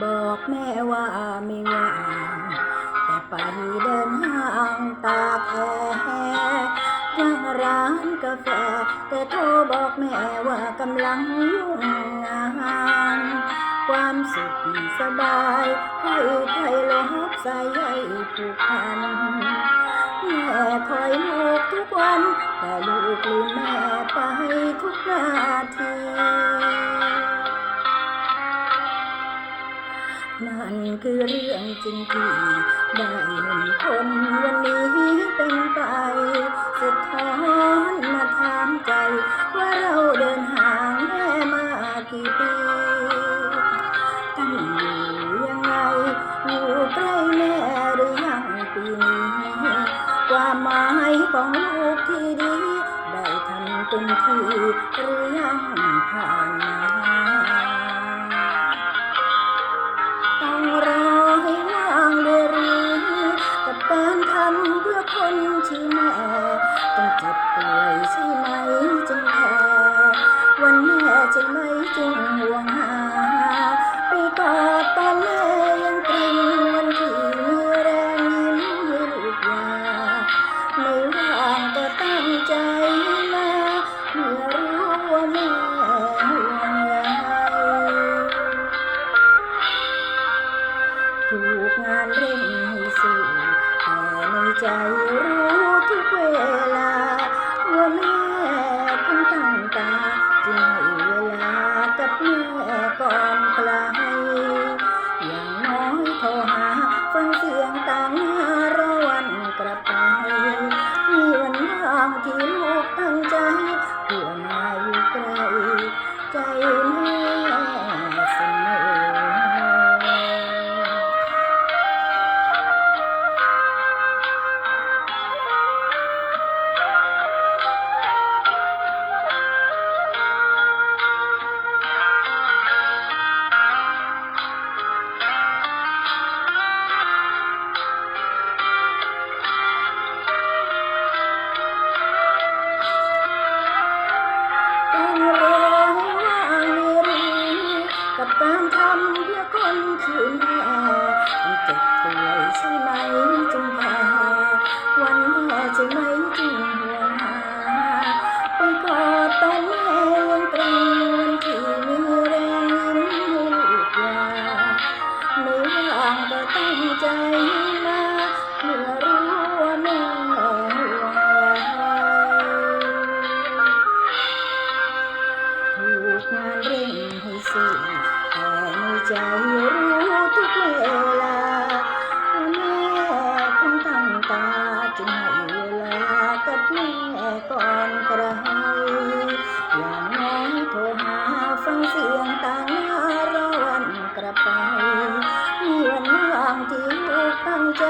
บอกแม่ว่าไม่ว่างแต่ไปเดินห้างตาแพ้ยังร้านกาแฟ แต่โทรบอกแม่ว่ากำลังยุ่งงานความสุขสบายใครใครลบใส่ใยผูกพันแม่คอยลูกทุกวัน แต่ลูกลืมแม่ไปทุกนาที นั่นคือเรื่องจริงที่ได้เห็นคนวันนี้เป็นไปสะท้อนมาถามใจ ว่าเราเดินห่างแม่มากี่ปีตั้งอยู่ยังไงอยู่ใกล้แม่หรือยังปีนี้ความหมายของลูกที่ดี ได้ทำเต็มที่หรือยังผ่านมาำเพื่อคนชื่อแม่ต้องเจ็บป่วยใช่ไหมจึงแพ้วันแม่ใช่ไหมจึงห่วงหาไปกอดตอนแม่ยังเกรงวันที่มีแรงยิ้มให้ลูกยาไม่ว่างก็ตั้งใจมาเมื่อรู้ว่าแม่ ใจรู้ทุกเวลา ว่าแม่คงตั้งตาจึงให้เวลากับแม่ก่อนไกลอย่างน้อยโทรหาฟังเสียงต่างหารอวันกลับไปมีวันว่างที่ลูกตั้งใจเพื่อมาอยู่ใกล้ใจแม่ การทำเพื่อคนชื่อแม่ต้องเจ็บป่วยใช่ไหมจึงแพ้วันแม่ใช่ไหม កនក្រហើយយ៉ាងណងទោហាសង្សៀងតារនក្រប៉ៃមានងទីហូបតាំងใจ